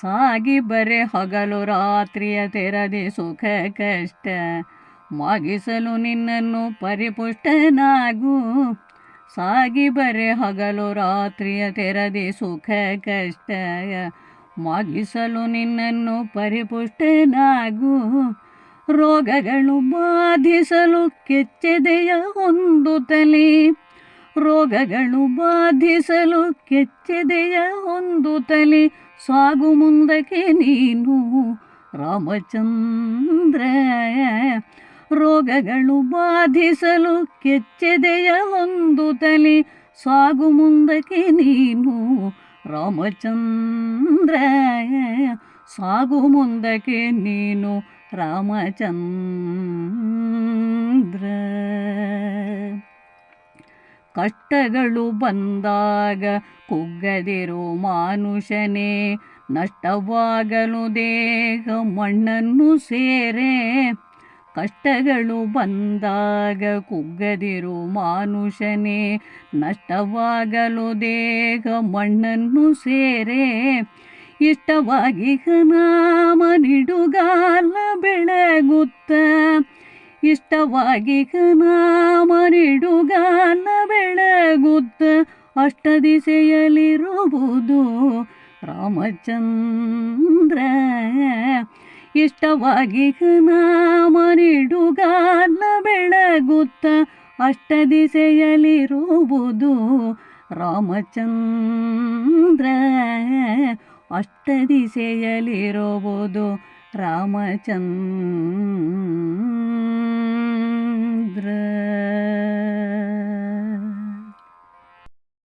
ಸಾಗಿ ಬರೆ ಹಗಲು ರಾತ್ರಿಯ ತೆರದೆ ಸುಖ ಕಷ್ಟ. ಮಾಗಿಸಲು ನಿನ್ನನ್ನು ಪರಿಪುಷ್ಟನಾಗು. ಸಾಗಿ ಬರೆ ಹಗಲು ರಾತ್ರಿಯ ತೆರದೆ ಸುಖ ಕಷ್ಟ. ಮಾಗಿಸಲು ನಿನ್ನನ್ನು ಪರಿಪುಷ್ಟನಾಗು. ರೋಗಗಳು ಬಾಧಿಸಲು ಕೆಚ್ಚೆದೆಯ ಹೊಂದುತ್ತಲೇ ರೋಗಗಳು ಬಾಧಿಸಲು ಕೆಚ್ಚೆದೆಯ ತಲೆ. ಸಾಗು ಮುಂದಕ್ಕೆ ನೀನು ರಾಮಚಂದ್ರ ರೋಗಗಳು ಬಾಧಿಸಲು ಕೆಚ್ಚೆದೆಯ ತಲೆ. ಸಾಗು ಮುಂದಕ್ಕೆ ನೀನು ರಾಮಚಂದ್ರ ಸಾಗು ಮುಂದಕ್ಕೆ ನೀನು ರಾಮಚಂದ್ರ ಕಷ್ಟಗಳು ಬಂದಾಗ ಕುಗ್ಗದಿರು ಮಾನುಷನೇ ನಷ್ಟವಾಗಲು ದೇಹ ಮಣ್ಣನ್ನು ಸೇರೆ. ಕಷ್ಟಗಳು ಬಂದಾಗ ಕುಗ್ಗದಿರು ಮಾನುಷನೇ ನಷ್ಟವಾಗಲು ದೇಹ ಮಣ್ಣನ್ನು ಸೇರೆ. ಇಷ್ಟವಾಗಿ ನಾಮ ನಿಡುಗಾಲ ಬೆಳಗುತ್ತ, ಇಷ್ಟವಾಗಿ ನಾಮ ಅಷ್ಟ ದಿಸೆಯಲ್ಲಿರುವುದು ರಾಮಚಂದ್ರ. ಇಷ್ಟವಾಗಿ ನಾಮನಿಡುಗಾಲ ಬೆಳಗುತ್ತ ಅಷ್ಟ ದಿಸೆಯಲ್ಲಿರುವುದು ರಾಮಚಂದ್ರ. ಅಷ್ಟ ದಿಸೆಯಲ್ಲಿರುವುದು ರಾಮಚಂದ್ರ.